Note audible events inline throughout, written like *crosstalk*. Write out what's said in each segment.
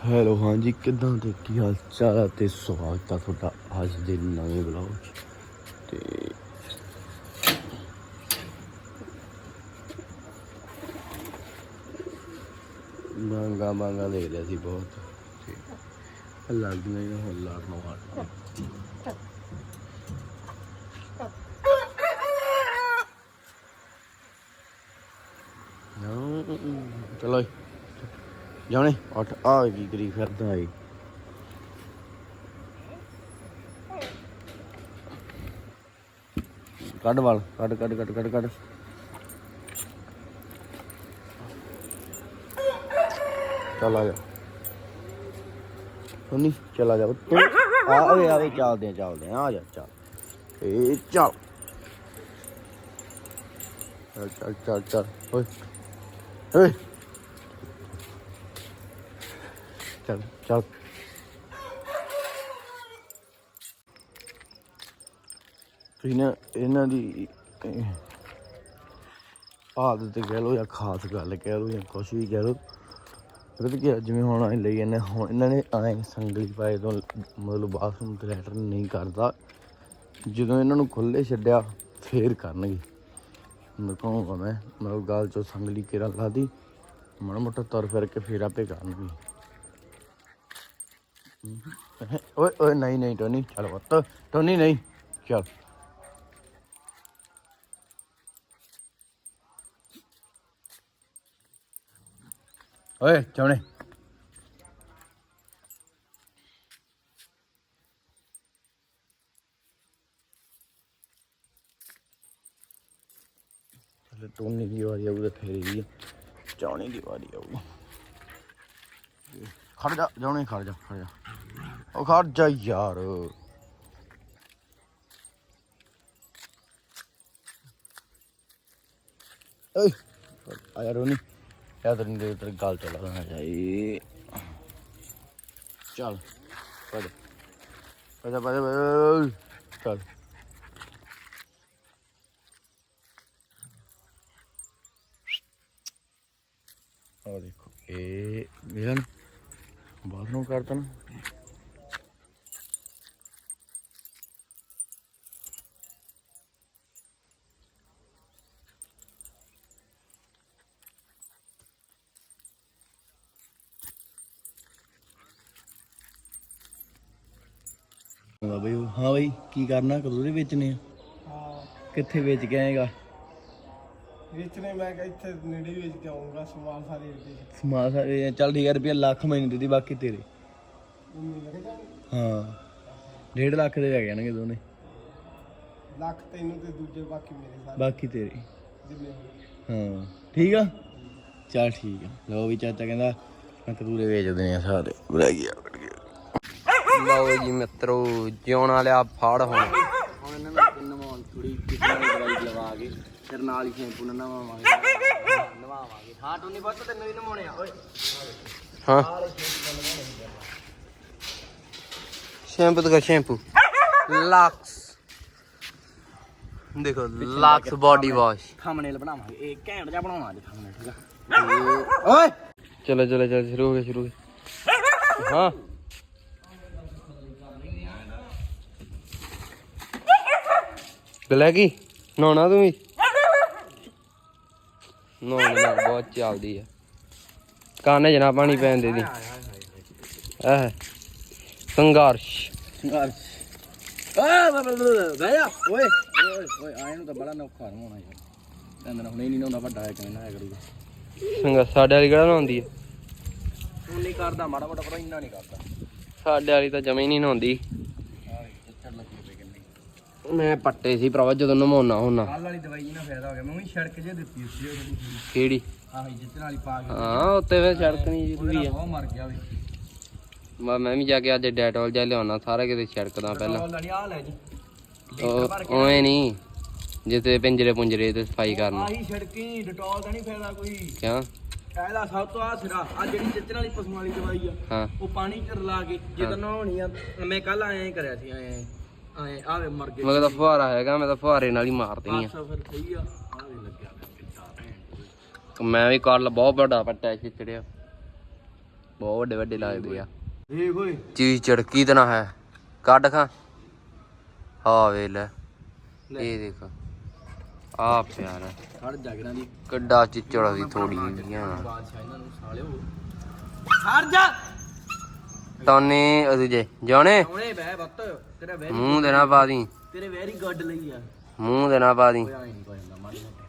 Hello, ਹਾਂਜੀ, ਕਿੱਦਾਂ ਤੇ ਕੀ ਹਾਲ ਚਾਲ ਹੈ ਤੇ ਸਵਾਗਤ ਹੈ ਤੁਹਾਡਾ ਅੱਜ ਦੇ ਨਵੇਂ ਵਲੌਗ 'ਚ। ਤੇ ਮੰਗਾ ਮੰਗਾ ਦੇ ਲਿਆ ਸੀ ਬਹੁਤ। ਤੇ ਲੱਗਦੀਆਂ ਹੀ ਹੁਣ ਲੜਨ ਵਾਟ ਚਲੋ ਜਾਣੇ, ਉੱਠ ਆ ਕੀ ਕਰੀ ਫਿਰਦਾ ਏ। ਕੱਢ ਵਾਲ, ਕੱਢ ਕੱਢ ਕੱਢ ਕੱਢ ਕੱਢ। ਚੱਲ ਆ ਜਾ। ਉਨੀ ਚਲ ਜਾ ਤੂੰ ਆ, ਓਏ ਆਵੇ ਚੱਲਦੇ ਆ ਚੱਲਦੇ ਆ। ਆ ਜਾ, ਚੱਲ। ਏ, ਚੱਲ। ਚੱਲ ਚੱਲ ਚੱਲ ਚੱਲ। ਓਏ ਓਏ। ਚੱਲ ਚੱਲ ਤੁਸੀਂ ਨਾ ਇਹਨਾਂ ਦੀ ਆਦਤ ਤੇ ਕਹਿ ਲਓ ਜਾਂ ਖਾਸ ਗੱਲ ਕਹਿ ਲਓ ਜਾਂ ਕੁਛ ਵੀ ਕਹਿ ਲਓ। ਪਤਾ ਕਿ ਜਿਵੇਂ ਹੁਣ ਅਸੀਂ ਲਈ ਜਾਂਦੇ ਹਾਂ, ਹੁਣ ਇਹਨਾਂ ਨੇ ਆਏ ਸੰਗਲੀ ਪਾਏ ਤੋਂ ਮਤਲਬ ਬਾਥਰੂਮ ਤੇ ਲੈਟਰ ਨਹੀਂ ਕਰਦਾ। ਜਦੋਂ ਇਹਨਾਂ ਨੂੰ ਖੁੱਲੇ ਛੱਡਿਆ ਫੇਰ ਕਰਨਗੇ। ਮੈਂ ਕਹੂੰਗਾ ਮੈਂ ਮਤਲਬ ਗੱਲ ਚੋਂ ਸੰਗਲੀ ਕਿਰਾ ਲਾਦੀ? ਮਾੜਾ ਮੋਟਾ ਤੁਰ ਫਿਰ ਕੇ ਫੇਰ ਆਪੇ ਕਰਨਗੇ। ਓਏ ਓਏ ਨਹੀਂ ਨਹੀਂ ਟੋਨੀ ਚੱਲ ਬੱਤ ਟੋਨੀ ਨਹੀਂ ਚੱਲ ਓਏ ਚੌਣੇ ਚੱਲ ਟੋਨੀ ਦੀ ਵਾਰੀ ਆਊ ਤੇ ਫੇਰ ਹੀ ਚੌਣੇ ਦੀ ਵਾਰੀ ਆਊ ਖੜ ਜਾ ਜਾਉਣੇ ਖੜ ਜਾ ਖੜ ਜਾ। ਉਹ ਖੜ ਜਾ ਯਾਰ। ਓਏ, ਆ ਯਾਰ ਉਹਨੀ ਯਾ ਤੇਰੀ ਦੇ ਤੇਰੀ ਗੱਲ ਚੱਲ ਰਹਾ ਜਾਈ ਚੱਲ ਪੜ ਪੜ ਪੜ ਚੱਲ। ਆ ਦੇਖੋ, ਇਹ ਮਿਲਨ ਬਾਥਰੂਮ ਕਰਤਾ ਨਾ ਹਾਂ ਬਈ ਹਾਂ ਬਈ ਕੀ ਕਰਨਾ? ਕਦੋਂ ਦੇ ਵੇਚਨੇ ਆ? ਹਾਂ। ਕਿੱਥੇ ਵੇਚ ਕੇ ਆਏਗਾ? ਵੇਚਣੇ ਮੈਂ ਕਿਹਾ ਇੱਥੇ ਨੇੜੇ ਵੇਚ ਕੇ ਆਉਂਗਾ ਸਮਾਲ ਸਾਰੇ ਏਡੇ ਸਮਾ ਸਾਰੇ ਚੱਲ ਠੀਕ ਹੈ ਰੁਪਿਆ ਲੱਖ ਮੈਨੂੰ ਦੇ ਦੀ ਬਾਕੀ ਤੇਰੇ। ਉਨੀ ਲੱਗ ਜਾਣਗੇ ਹਾਂ। 1.5 ਲੱਖ ਦੇ ਲੈ ਜਾਣਗੇ ਦੋਨੇ। ਲੱਖ ਤੈਨੂੰ ਤੇ ਦੂਜੇ ਬਾਕੀ ਮੇਰੇ ਸਾਰੇ। ਬਾਕੀ ਤੇਰੇ। ਜਿੰਨੇ ਹੋਏ। ਹਾਂ। ਠੀਕ ਆ? ਚੱਲ ਠੀਕ ਆ। ਲਓ ਵੀ ਚਾਚਾ ਕਹਿੰਦਾ ਮੈਂ ਕਤੂਰੇ ਆ ਸਾਰੇ। ਬੁਰਾ ਗਿਆ ਕੱਢ ਗਿਆ। ਲਓ ਜੀ ਮਿੱਤਰੋ ਜਿਉਣ ਵਾਲਿਆ ਫਾੜ ਹੁਣ। ਹੁਣ ਇਹਨਾਂ ਨੂੰ ਤਿੰਨ ਨਵਾਉਣ ਥੋੜੀ ਕਿਸੇ ਦੀ ਦਵਾਈ ਲਵਾ ਫਿਰ ਨਾਲ ਹੀ ਸ਼ੈਂਪੂ ਨਾਲ ਨਵਾਵਾਂਗੇ। ਨਵਾਵਾਂਗੇ। ਹਾਂ ਟੋਨੀ ਬੱਤ ਤੈਨੂੰ ਹੀ ਨਵਾਉਣੇ ਆ ਓਏ। ਹਾਂ। ਸ਼ੈਂਪੂ ਦਾ ਸ਼ੈਂਪੂ। ਲਕਸ ਦੇਖੋ ਲਕਸ ਬਾਡੀ ਵਾਸ਼ ਥੰਬਨੇਲ ਬਣਾਵਾਂਗੇ। ਇਹ ਘੈਂਟ ਜਿਹਾ ਬਣਾਉਣਾ ਅੱਜ ਥੰਬਨੇਲ ਠੀਕ ਆ? ਓਏ! ਚਲੋ ਚਲੋ ਚਲੋ ਸ਼ੁਰੂ ਹੋ ਗਿਆ ਸ਼ੁਰੂ ਹੋ ਗਿਆ। ਹਾਂ। ਗਲੈਗੀ ਨਹਾਉਣਾ ਤੂੰ ਵੀ? ਨਹਾਉਣ ਨਾਲ ਬਹੁਤ ਚੱਲਦੀ ਆ। ਕਾਨੇ ਜਨਾ ਪਾਣੀ ਪੈਣ ਦੇ ਦੀ? ਆਹ ਸੰਘਰਸ਼। ਸੰਘਰਸ਼। ਆ ਜਾ। ਓਏ ਓਏ ਆਏ ਨੂੰ ਤਾਂ ਬੜਾ ਨੌਖਾ ਹੋਣਾ ਯਾਰ। ਕਹਿੰਦਾ ਨਾ ਹੁਣੇ ਨਹੀਂ ਨਹਾਉਂਦਾ ਵੱਡਾ ਕਿਵੇਂ ਨਾ ਕਰੂਗਾ ਸੰਘਰਸ਼ ਸਾਡੇ ਵਾਲੀ ਕਿਹੜਾ ਨਹਾਉਂਦੀ ਆ? ਹੁਣ ਨਹੀਂ ਕਰਦਾ ਮਾੜਾ ਮੋਟਾ ਪਰ ਇੰਨਾ ਨਹੀਂ ਕਰਦਾ। ਸਾਡੇ ਵਾਲੀ ਤਾਂ ਜਮੇ ਨਹੀਂ ਕਿੰਨੀ ਮੈਂ ਪੱਟੇ ਸੀ ਭਰਾਵਾ ਜਦੋਂ ਨਮਾਉਣਾ ਹੁੰਨਾ। ਕੱਲ ਵਾਲੀ ਦਵਾਈ ਨਾਲ ਫਾਇਦਾ ਹੋ ਗਿਆ। ਮੈਂ ਵੀ ਸੜਕ ਜੇ ਦਿੱਤੀ ਸੀ ਉਹ ਕਿਹੜੀ? ਆਹੀ ਜਿੱਤਣ ਵਾਲੀ ਪਾ ਕੇ। ਹਾਂ ਉੱਤੇ ਫਿਰ ਛੜਕਣੀ ਜ਼ਰੂਰੀ ਆ। ਉਹ ਮਰ ਗਿਆ ਵੇ। ਮੈਂ ਮੈਂ ਵੀ ਜਾ ਕੇ ਅੱਜ ਡੈਟੋਲ ਜਾ ਲਿਆਉਣਾ ਸਾਰਾ ਕਿਤੇ ਛੜਕਦਾ ਪਹਿਲਾਂ। ਉਹ ਲੜੀ ਆ ਲੈ ਜੀ। ਉਹ ਓਏ ਨਹੀਂ ਜਿੱਤੇ ਪਿੰਜਰੇ ਪੁੰਜਰੇ ਤੇ ਸਫ਼ਾਈ ਕਰਨਾ। ਆਹੀ ਸੜਕੀ ਡਟੋਲ ਦਾ ਨਹੀਂ ਫਾਇਦਾ ਕੋਈ। ਕਿਉਂ? ਇਹਦਾ ਸਭ ਤੋਂ ਆ ਸਿਰਾ ਆ ਜਿਹੜੀ ਜਿੱਤਣ ਵਾਲੀ ਪਸ਼ੂਆਂ ਵਾਲੀ ਦਵਾਈ ਆ ਉਹ ਪਾਣੀ ਚ ਰਲਾ ਕੇ ਜੇ ਤਾਂ ਨਹਾਉਣੀ ਆ ਮੈਂ ਕੱਲ ਆਇਆ ਹੀ ਕਰਿਆ ਸੀ ਆਏ ਆਏ ਆਵੇ ਮਰ ਗਏ ਮਗਰ ਤਾਂ ਫੁਹਾਰਾ ਹੈਗਾ ਮੈਂ ਤਾਂ ਫੁਹਾਰੇ ਨਾਲ ਹੀ ਮਾਰ ਦੇਣੀ ਆ। ਸਫਰ ਸਹੀ ਆ ਆਵੇ ਲੱਗਿਆ ਪਿਆ ਕਿੱਦਾਂ ਭੈਣ ਚੋਦ। ਮੈਂ ਵੀ ਕੱਲ ਬਹੁਤ ਵੱਡਾ ਪੱਟਾ ਚਿਚੜਿਆ ਬਹੁਤ ਵੱਡੇ ਵੱਡੇ ਲੱਗਦੇ ਆ। ਦੇਖ ਓਏ। ਚੀਜ਼ ਚੜਕੀ ਤਾਂ ਨਾ ਹੈ। ਕੱਢ ਖਾਂ। ਹਾਂ ਵੇ ਲੈ। ਇਹ ਦੇਖ। ਆ ਪਿਆਰਾ। ਹੜ ਜਾਗਰਾਂ ਦੀ। ਕੱਡਾ ਚਿੱਚੜ ਵੀ ਥੋੜੀ ਜਿਹੀਆਂ। ਬਾਦਸ਼ਾਹ ਇਹਨਾਂ ਨੂੰ ਸਾਲਿਓ। ਹਟ ਜਾ। ਤਾਨੇ ਬਹਿ ਬੱਤ ਤੇਰਾ ਵੈਰੀ ਮੂੰਹ ਦੇ ਨਾ ਪਾ ਦੀ। ਤੇਰੇ ਵੈਰੀ ਗੁੱਡ ਲਈ ਆ। ਮੂੰਹ ਦੇ ਨਾ ਪਾ ਦੀ। ਕੋਈ ਆਈ ਨਹੀਂ ਕੋਈ ਨਾ ਮਾੜੀ ਮੋਟੀ।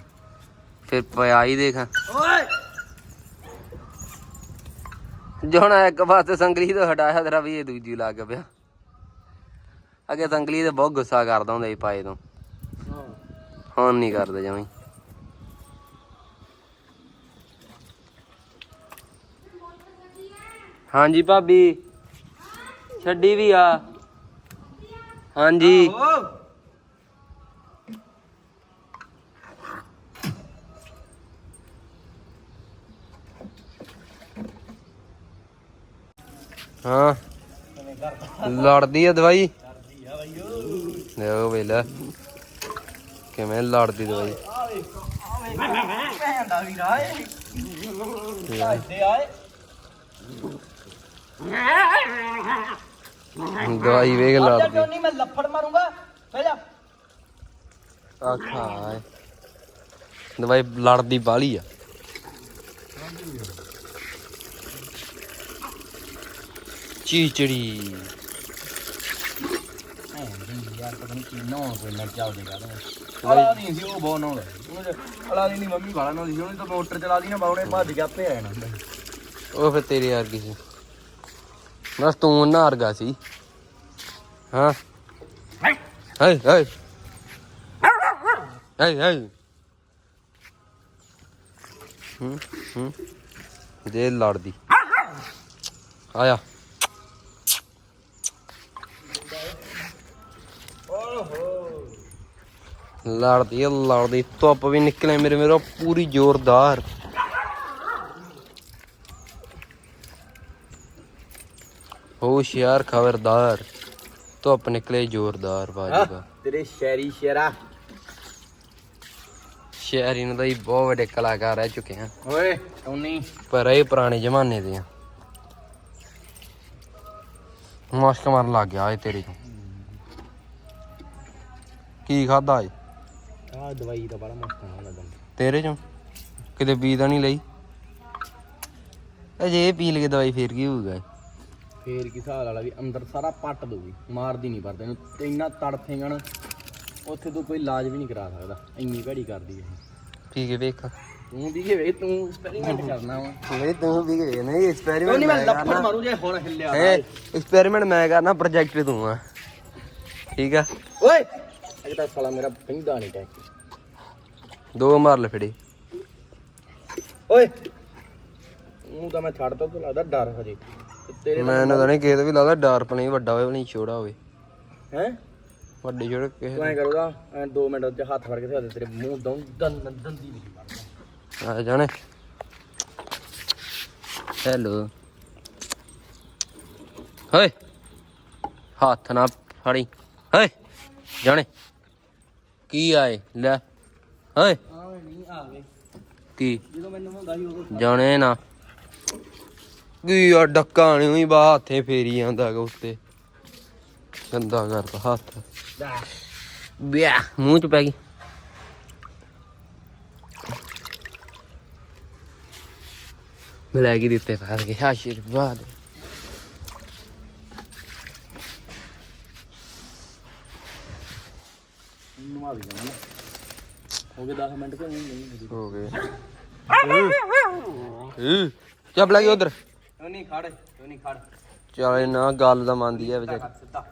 ਫਿਰ ਪਿਆਈ ਦੇਖ। ਓਏ! ਜੋਣਾ ਇੱਕ ਪਾਸੇ ਸੰਗਲੀ ਤੋਂ ਹਟਾਇਆ ਤੇਰਾ ਵੀ ਇਹ ਦੂਜੀ ਲੱਗ ਪਿਆ। ਅੱਗੇ ਸੰਗਲੀ ਤੇ ਬਹੁਤ ਗੁੱਸਾ ਕਰਦਾ ਹੁੰਦਾ ਸੀ ਪਾਏ ਤੋਂ। ਹਾਂ ਹੁਣ ਨਹੀਂ ਕਰਦਾ ਜਮਾਈ ਹਾਂਜੀ ਭਾਬੀ। ਛੱਡੀ ਵੀ ਆ। ਹਾਂਜੀ। ਹਾਂ। ਲੜਦੀ ਆ ਦਵਾਈ? ਦੇਖੋ ਵੇਲਾ ਕਿਵੇਂ ਲੜਦੀ ਦਵਾਈ? ਭੈਣ ਦਾ ਵੀਰ ਆਏ ਇੱਥੇ ਆਏ ਦਵਾਈ ਵੇਖ ਅੱਜ ਲੜਦੀ ਕਿਉਂ ਨਹੀਂ? ਮੈਂ ਲੱਫੜ ਮਾਰੂੰਗਾ। ਬਹਿ ਜਾ। ਆਖਾ ਦਵਾਈ ਲੜਦੀ ਬਾਲੀ ਆ। ਚੀਚੜੀ। ਯਾਰ ਪਤਾ ਨਹੀਂ ਕੀ ਨੌ ਕੋਈ ਨਾ ਚੱਲਦੇ ਗਾ ਅਲਾ ਨਹੀਂ ਸੀ ਉਹ ਬਹੁਤ ਨੌ ਲੈ ਅਲਾ ਦੀ ਨਹੀਂ ਮੰਮੀ ਵਾਲਾ ਨੌ ਸੀ। ਉਹਨੇ ਤਾਂ ਮੋਟਰ ਚਲਾ ਦੀ ਨਾ ਬਾਉਣੇ ਭੱਜ ਕੇ ਆਪੇ ਆ ਜਾਣਾ ਉਹ ਫਿਰ ਤੇਰੇ ਵਰਗੀ ਸੀ। ਬਸ ਤੂੰ ਨਾ ਵਰਗਾ ਸੀ। ਹਾਂ। ਹਾਏ ਹਾਏ। ਹਾਏ ਹਾਏ। ਹੂੰ ਹੂੰ। ਦੇ ਲੜਦੀ। ਆਇਆ। ਲੜਦੀ ਲੜਦੀ। ਧੁੱਪ ਵੀ ਨਿਕਲੇ ਮੇਰੇ, ਮੇਰਾ ਪੂਰੀ ਜ਼ੋਰਦਾਰ। ਹੋਸ਼ਿਆਰ ਖਬਰਦਾਰ। ਧੁੱਪ ਨਿਕਲੇ ਜ਼ੋਰਦਾਰ ਬਾਜੂਗਾ ਤੇਰੇ ਸ਼ੈਰੀ ਸ਼ੇਰਾ ਸ਼ਹਿਰੀ ਨੂੰ ਤਾਂ ਹੀ ਬਹੁਤ ਵੱਡੇ ਕਲਾਕਾਰ ਰਹਿ ਚੁੱਕੇ ਆ। ਓਏ ਟੋਨੀ ਪਰ ਇਹ ਪੁਰਾਣੇ ਜ਼ਮਾਨੇ ਦੇ ਆ। ਮੁਸ਼ਕ ਮਾਰਨ ਲੱਗ ਗਿਆ ਇਹ ਤੇਰੇ ਤੋਂ। ਕੀ ਖਾਦਾ ਏ ਆ ਦਵਾਈ ਦਾ ਬੜਾ ਮਸਤ ਆ ਲੱਗਦਾ ਤੇਰੇ ਚੋਂ? ਕਿਤੇ ਬੀ ਤਾਂ ਨਹੀਂ ਲਈ? ਅਜੇ ਇਹ ਪੀ ਲਗੇ ਦਵਾਈ ਫੇਰ ਕੀ ਹੋਊਗਾ ਇਹ? ਫੇਰ ਕੀ ਹਿਸਾਬ ਵਾਲਾ ਵੀ ਅੰਦਰ ਸਾਰਾ ਪੱਟ ਦੂਗੀ ਮਾਰਦੀ ਨਹੀਂ ਪਰਦੇ ਨੂੰ ਤੇ ਇੰਨਾ ਤੜਫੇਗਾ ਨਾ ਉੱਥੇ ਤੂੰ ਕੋਈ ਇਲਾਜ ਵੀ ਨਹੀਂ ਕਰਾ ਸਕਦਾ ਇੰਨੀ ਭੜੀ ਕਰਦੀ ਇਹ। ਪੀ ਕੇ ਵੇਖ। ਤੂੰ ਵੀ ਵੇ ਤੂੰ ਐਕਸਪੈਰੀਮੈਂਟ ਕਰਨਾ ਵਾ। ਨਹੀਂ ਤੂੰ ਪੀ ਕੇ ਨਹੀਂ ਐਕਸਪੈਰੀਮੈਂਟ ਨਹੀਂ ਮੈਂ ਲੱਫੜ ਮਾਰੂ ਜੇ ਹੁਣ ਹਿੱਲਿਆ ਹੈ ਐਕਸਪੈਰੀਮੈਂਟ ਮੈਂ ਕਰਨਾ ਪ੍ਰੋਜੈਕਟ ਤੂੰ ਆ। ਠੀਕ ਆ? ਓਏ ਇਹ ਤਾਂ ਸਾਲਾ ਮੇਰਾ ਪਿੰਦਾ ਨਹੀਂ ਟੈਕ। ਦੋ ਮਾਰ ਲੈ ਫੜੇ। ਓਏ ਉਹ ਤਾਂ ਮੈਂ ਛੱਡ ਤਾ ਤੂੰ ਲੱਗਦਾ ਡਰ ਹਜੇ। ਤੇਰੇ ਮੈਨੂੰ ਤਾਂ ਨਹੀਂ ਕਿਸੇ ਦਾ ਵੀ ਲੱਗਦਾ ਡਰ ਪਣੀ ਵੱਡਾ ਹੋਵੇ ਨਹੀਂ ਛੋੜਾ ਹੋਵੇ। ਹੈ? ਵੱਡੇ ਛੋੜੇ ਕਿਸੇ ਤੂੰ ਐ ਕਰੂਗਾ ਐ 2 ਮਿੰਟ ਚ ਹੱਥ ਫੜ ਕੇ ਤੇ ਤੇਰੇ ਮੂੰਹ ਦੰ ਦੰ ਦੰਦੀ ਨਹੀਂ ਮਾਰਦਾ। ਆ ਜਾਣੇ। ਹੈਲੋ ਹਏ। ਹੱਥ ਨਾ ਫੜੀ। ਹਏ। ਜਾਣੇ। ਕੀ ਆਏ? ਲੈ। ਹਏ। ਆਵੇਂ ਨਹੀਂ ਆਵੇ। ਕੀ? ਜਦੋਂ ਮੈਨੂੰ ਹੁੰਦਾ ਸੀ ਉਦੋਂ ਜਾਣੇ ਨਾ। ਕੀ ਆ ਡੱਕਾ ਨਹੀਂ ਹੋਈ ਬਾ ਹੱਥੇ ਫੇਰੀ ਜਾਂਦਾ ਹੈਗਾ ਉੱਤੇ। ਗੰਦਾ ਕਰਦਾ ਹੱਥ। ਬਿਆ ਮੂੰਹ ਚ ਪੈ ਗਈ। ਮਿਲਾ ਕੇ ਦਿੱਤੇ ਫਾਰ ਕੇ ਆਸ਼ੀਰਵਾਦ। ਹੋ ਗਏ 10 ਮਿੰਟ ਕਿ ਨਹੀਂ ਨਹੀਂ ਹੋ ਗਏ। ਹੂੰ। ਚੱਪ ਲੱਗੀ ਉਧਰ। ਨਹੀਂ ਖੜ ਨਹੀਂ ਖੜ। ਚੱਲ ਨਾ ਗੱਲ ਦਾ ਮੰਨਦੀ ਐ ਵਿਚਾਰ। ਸਿੱਧਾ।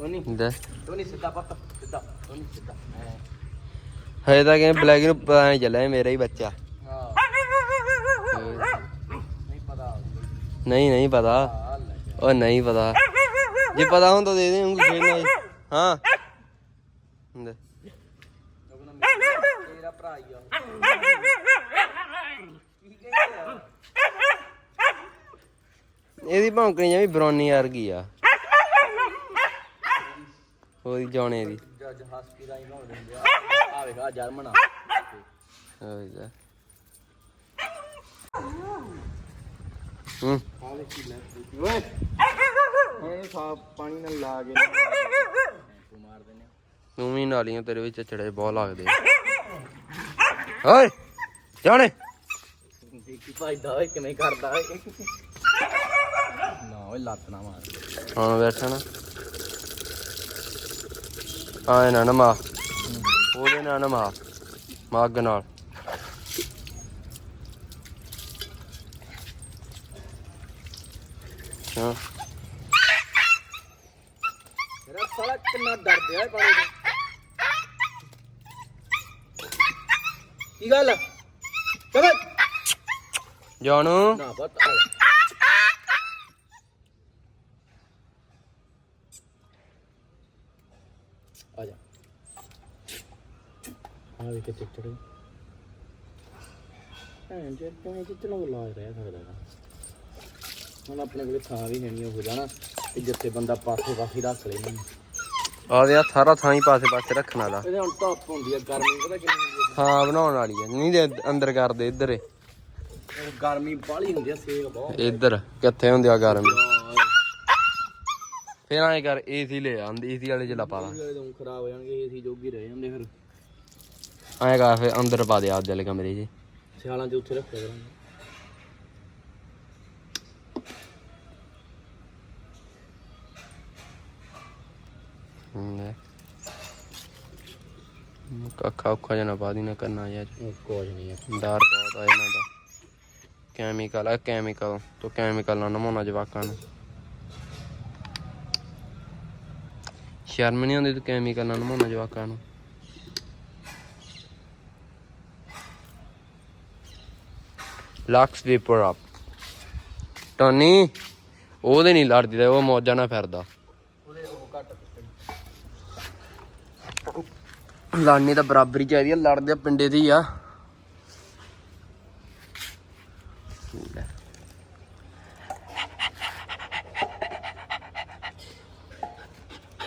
ਨਹੀਂ ਦੇ। ਨਹੀਂ ਸਿੱਧਾ ਪੱਤ ਸਿੱਧਾ ਨਹੀਂ ਸਿੱਧਾ। ਐਂ। ਹਜੇ ਤਾਂ ਕਹਿੰਦੇ ਬਲੈਕ ਨੂੰ ਪਤਾ ਨਹੀਂ ਚੱਲਿਆ ਇਹ ਮੇਰਾ ਹੀ ਬੱਚਾ। ਹਾਂ। ਨਹੀਂ ਪਤਾ। ਨਹੀਂ ਨਹੀਂ ਪਤਾ। ਆ ਲੈ ਉਹ ਨਹੀਂ ਪਤਾ। ਜੇ ਪਤਾ ਹੁੰਦਾ ਦੇ ਦੇ ਉਂਗਲੀ ਫੇਰ ਨਾ ਹਾਂ। ਦੇ। ਮੇਰਾ ਭਰਾ ਹੀ ਆ। ਕੀ ਕਹਿੰਦੇ ਆ ਇਹਦੀ ਭੌਂਕਣੀ ਜਿਵੇਂ ਬਰੌਨੀ ਵਰਗੀ ਆ। ਉਹਦੀ ਜਾਣੇ ਦੀ। ਜੱਜ ਹਸਕੀ ਰਾਈ ਨਾ ਦਿੰਦੇ ਆ ਆ ਜਰਮਨ ਆ ਹੋਈ ਜਾ ਹੂੰ। ਆ ਵੇ ਓਏ ਹੁਣ ਸਾਫ਼ ਪਾਣੀ ਨਾਲ ਲਾ ਕੇ ਤੂੰ ਮਾਰ ਦਿੰਨੇ ਤੂੰ ਵੀ ਨਾਲੀਆਂ ਤੇਰੇ ਵਿੱਚ ਚੜੇ, ਬਹੁਤ ਲੱਗਦੇ ਓਏ, ਜਾਣੇ। ਦੇਖੀ ਭਾਈਦਾ ਓਏ ਕਿਵੇਂ ਕਰਦਾ ਓਏ ਓਏ ਲੱਤ ਨਾ ਮਾਰ। ਹਾਂ ਬੈਠਣਾ ਆਏ ਨਾ ਨਮਾ। ਉਹਦੇ ਨਾਲ ਨਮਾ। ਮੱਗ ਨਾਲ। ਹਾਂ। ਮੇਰਾ ਸਾਲਾ ਕਿੰਨਾ ਡਰਦੇ ਆ ਪਾਣੀ ਤੋਂ ਕੀ ਗੱਲ? ਚਲ। ਜਾਣੂ। ਨਾ ਬਤ। ਆ ਜਾ ਆ ਵੀ ਕਿੱਥੇ ਚੜੇ ਹਾਂ ਜੇ ਤੂੰ ਕਿੱਥੇ ਨੂੰ ਲਾ ਰਿਹਾ ਸਕਦਾ ਹੈਗਾ। ਹੁਣ ਆਪਣੇ ਕੋਲੇ ਥਾਂ ਵੀ ਹੈ ਨਹੀਂ ਹੋ ਜਾਣਾ ਤੇ ਜਿੱਥੇ ਬੰਦਾ ਪਾਸੇ ਪਾਸੇ ਰੱਖ ਲੈਣਾ ਆਦੇ ਆ ਸਾਰਾ ਥਾਂ ਹੀ ਪਾਸੇ ਪਾਸੇ ਰੱਖਣ ਵਾਲਾ। ਇਹਦੇ ਹੁਣ ਧੁੱਪ ਹੁੰਦੀ ਆ ਗਰਮੀ ਪਤਾ ਕਿੰਨੀ ਹੁੰਦੀ ਹਾਂ ਬਣਾਉਣ ਵਾਲੀ ਆ। ਨਹੀਂ ਦੇ ਅੰਦਰ ਕਰਦੇ ਇੱਧਰ ਏ। ਆ ਗਰਮੀ ਬਾਹਲੀ ਹੁੰਦੀ ਆ ਸੇਕ ਬਹੁਤ ਇੱਧਰ ਕਿੱਥੇ ਹੁੰਦੀ ਆ ਗਰਮੀ? ਫੇਰ ਐਂ ਕਰ ਏਸੀ ਲੈ ਆਂਦੀ ਏਸੀ ਵਾਲੇ ਚ ਲਾ ਪਾ ਲਾ। ਖਰਾਬ ਹੋ ਜਾਣਗੇ ਏਸੀ ਜੋਗੀ ਰਹਿ ਜਾਂਦੇ ਫਿਰ। ਐਂ ਕਰ ਫੇਰ ਅੰਦਰ ਪਾ ਦੇ ਆਪਦੇ ਵਾਲੇ ਕਮਰੇ 'ਚ। ਸਿਆਲਾਂ 'ਚ ਉੱਥੇ ਰੱਖਿਆ ਕਰਾਂਗੇ। ਕੱਖਾ ਉੱਖਾ ਜਨਾ ਪਾ ਦੀ ਨਾ ਕਰਨਾ ਯਾਰ ਕੁਝ ਨਹੀਂ ਆ ਡਰ ਬਹੁਤ ਆ ਇਹਨਾਂ ਦਾ। ਕੈਮੀਕਲ ਆ ਕੈਮੀਕਲ ਤੋਂ ਕੈਮੀਕਲ ਨਾਲ ਨਮਾਉਣਾ ਜਵਾਕਾਂ ਨੂੰ। ਸ਼ਰਮ ਨਹੀਂ ਆਉਂਦੀ ਤੂੰ ਕੈਮੀਕਲ ਨਾਲ ਨਮਾਉਣਾ ਜਵਾਕਾਂ ਨੂੰ। ਲਕਸ ਵੇਪਰ ਅਪ ਟੋਨੀ ਉਹਦੇ ਨਹੀਂ ਲੜਦੀ ਤੇ ਉਹ ਮੌਜਾਂ ਨਾਲ ਫਿਰਦਾ। ਲੜਨੀ ਤਾਂ ਬਰਾਬਰੀ ਚਾਹੀਦੀ ਆ, ਲੜਦੇ ਆ, ਪਿੰਡੇ ਦੀ ਆ। ਲੈ।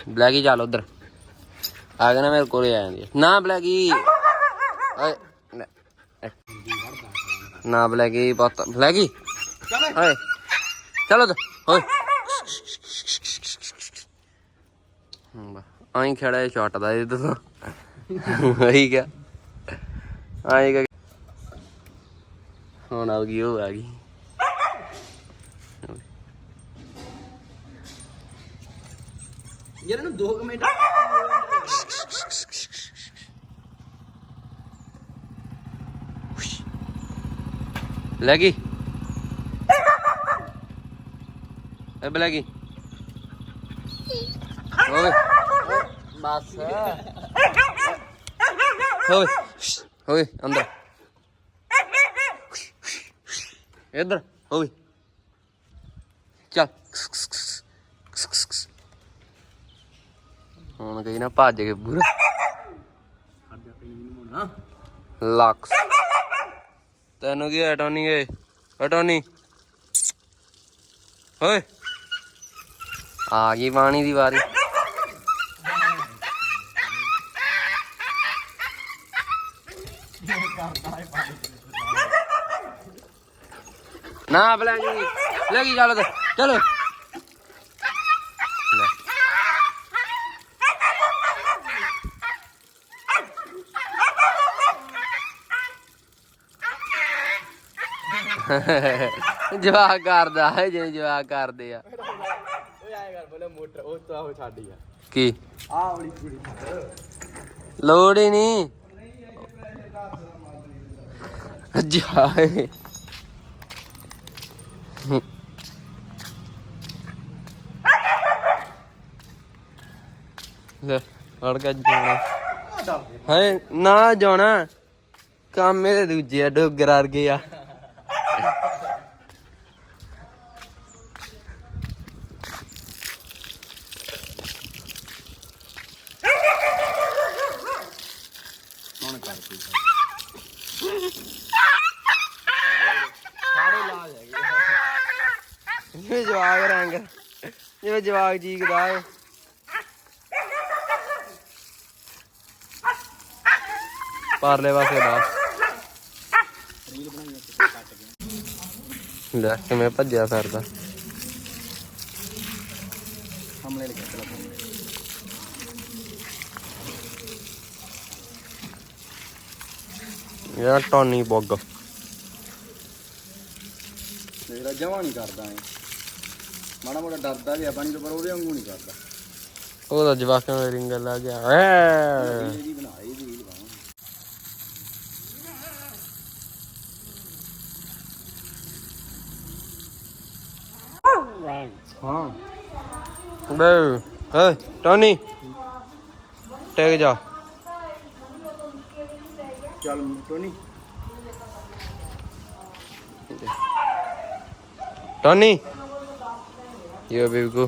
ਬਲੈਕੀ ਚੱਲ ਉਧਰ। ਆ ਗਿਆ ਨਾ ਮੇਰੇ ਕੋਲੇ ਆ ਜਾਂਦੀ ਨਾ ਬਲੈਕੀ ਓਏ। ਨਾ ਬਲੈਕੀ ਪਤਾ। ਬਲੈਕੀ ਓਏ ਚਲੋ ਉਧਰ। ਓਏ। ਆਈ ਖੜਾ ਇਹ ਸ਼ਾਟ ਦਾ ਇਹ ਤਾਂ। ਵਹੀ ਕਿਆ ਆਏਗਾ ਹੁਣ ਆ ਗਈ ਉਹ ਆ ਗਈ। ਯਾਰ ਇਹਨੂੰ 2 ਮਿੰਟ। ਲੈ ਗਈ। ਇਹ ਬਲੇ ਗਈ। ਓਏ ਬਸ। ਓਏ ਓਏ ਅੰਦਰ। ਇੱਧਰ ਓਏ ਚੱਲ। ਹੁਣ ਗਈ ਨਾ ਭੱਜ ਕੇ ਪੂਰਾ ਲੱਕਸ ਤੈਨੂੰ ਕੀ ਹਟਾਉਣੀ ਏ ਹਟਾਉਣੀ ਓਏ ਆ ਗਈ ਪਾਣੀ ਦੀ ਵਾਰੀ। ਨਾ ਬਲੈਗੀ ਲੱਗੀ ਚੱਲ ਚਲੋ। *laughs* ਜਵਾਕ ਕਰਦਾ ਹੈ ਜਿਵੇਂ ਜਵਾਕ ਕਰਦੇ ਆ। ਓਏ ਆਏ ਕਰ ਬੋਲੇ ਮੋਟਰ ਉਹ ਤਾਂ ਉਹ ਛੱਡ ਯਾਰ ਕੀ? ਆਹ ਵਾਲੀ ਕੁੜੀ ਲੋੜ ਹੀ ਨਹੀਂ। ਜਾਏ ਲੈ ਅੜ ਕੇ ਜਾਣਾ। ਹੈ ਨਾ ਜਾਣਾ। ਕੰਮ ਇਹਦੇ ਦੂਜੇ ਆ ਡੋਗਰ ਵਰਗੇ ਆ ਹੁਣ ਕਰ ਕੋਈ ਜਿਵੇਂ ਜਵਾਗ ਰੰਗ। ਜਿਵੇਂ ਜਵਾਗ ਜੀਕਦਾ ਏ। ਪਾਰਲੇ ਪਾਸੇ ਦਾ ਲੈ, ਕਿਵੇਂ ਭੱਜਿਆ ਫਿਰਦਾ। ਸਾਹਮਣੇ ਲਿਖਿਆ ਚਲਾ ਯਾਰ, ਟੌਨੀ ਬੁੱਗ ਮੇਰਾ ਜਮਾ ਨਹੀਂ ਕਰਦਾ ਐ ਮਾੜਾ ਮੋਟਾ ਡਰਦਾ ਵੀ ਆ ਪਾਣੀ ਤੋਂ ਪਰ ਉਹਦੇ ਵਾਂਗੂ ਨਹੀਂ ਕਰਦਾ। ਉਹਦਾ ਜਵਾਕਾਂ ਦਾ ਰਿੰਗ ਲਾ ਗਿਆ ਐ ਇਹਦੀ ਬਣਾਈ ਦੀ ਬਣਾਉਂ ਹਾਂ ਬੇ ਏ ਟੌਨੀ। ਟੇਕ ਜਾ। ਚੱਲ ਟੋਨੀ। ਟੌਨੀ। ਯੋ ਬੇਬੀ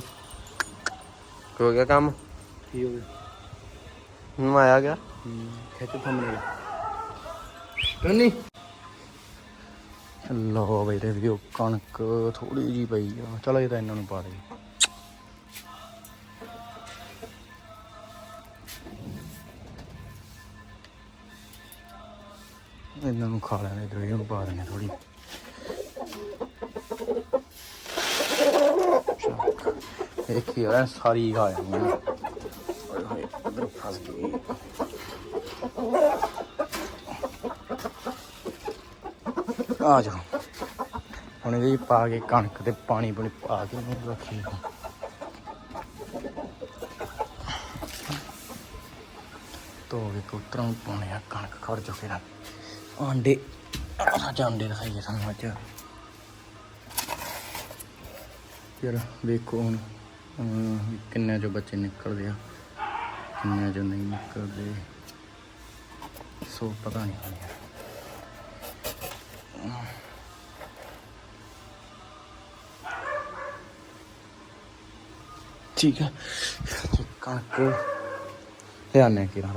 ਹੋ ਗਿਆ ਕੰਮ ਕੀ ਹੋ ਗਿਆ ਹੁਣ ਆਇਆ ਗਿਆ ਖਿੱਚ ਥੰਮਨੇ ਟੋਨੀ ਲੋ ਬਈ ਰੇ ਵੀਡੀਓ ਕਣਕ ਥੋੜੀ ਜੀ ਪਈ ਆ ਚਲੋ ਇਹ ਤਾਂ ਇਹਨਾਂ ਨੂੰ ਪਾ ਦੇ ਇਹਨਾਂ ਨੂੰ ਖਾ ਲੈਣੇ ਇਧਰ ਇਹਨੂੰ ਪਾ ਦੇਣੇ ਥੋੜੀ ਦੇਖੀ ਯਾਰ ਸਾਰੀ ਖਾ ਜਾਂਦੀ ਆ ਓਏ ਹੋਏ ਇਧਰ ਫਸ ਗਈ ਆ ਜਾ ਹੁਣ ਇਹਦੇ ਪਾ ਕੇ ਕਣਕ ਤੇ ਪਾਣੀ ਪੁਣੀ ਪਾ ਕੇ ਇਹਨੂੰ ਰੱਖੀ ਤੋ ਵੀ ਕੁੱਤਰਾਂ ਨੂੰ ਪਾਉਣੇ ਆ ਕਣਕ ਖੜ ਚੁੱਕੇ ਫਿਰ ਆਂਡੇ ਅੱਜ ਆਂਡੇ ਦਿਖਾਈਏ ਸਾਨੂੰ ਅੱਜ ਯਾਰ ਵੇਖੋ ਹੁਣ ਅਮ, ਕਿੰਨੇ ਚੋਂ ਬੱਚੇ ਨਿਕਲਦੇ ਆ? ਕਿੰਨੇ ਚੋਂ ਨਹੀਂ ਨਿਕਲਦੇ? ਸੋ ਪਤਾ ਨਹੀਂ ਹਾਲੇ ਠੀਕ ਹੈ ਕਣਕ। ਲਿਆਨੇ ਕਿਰਾ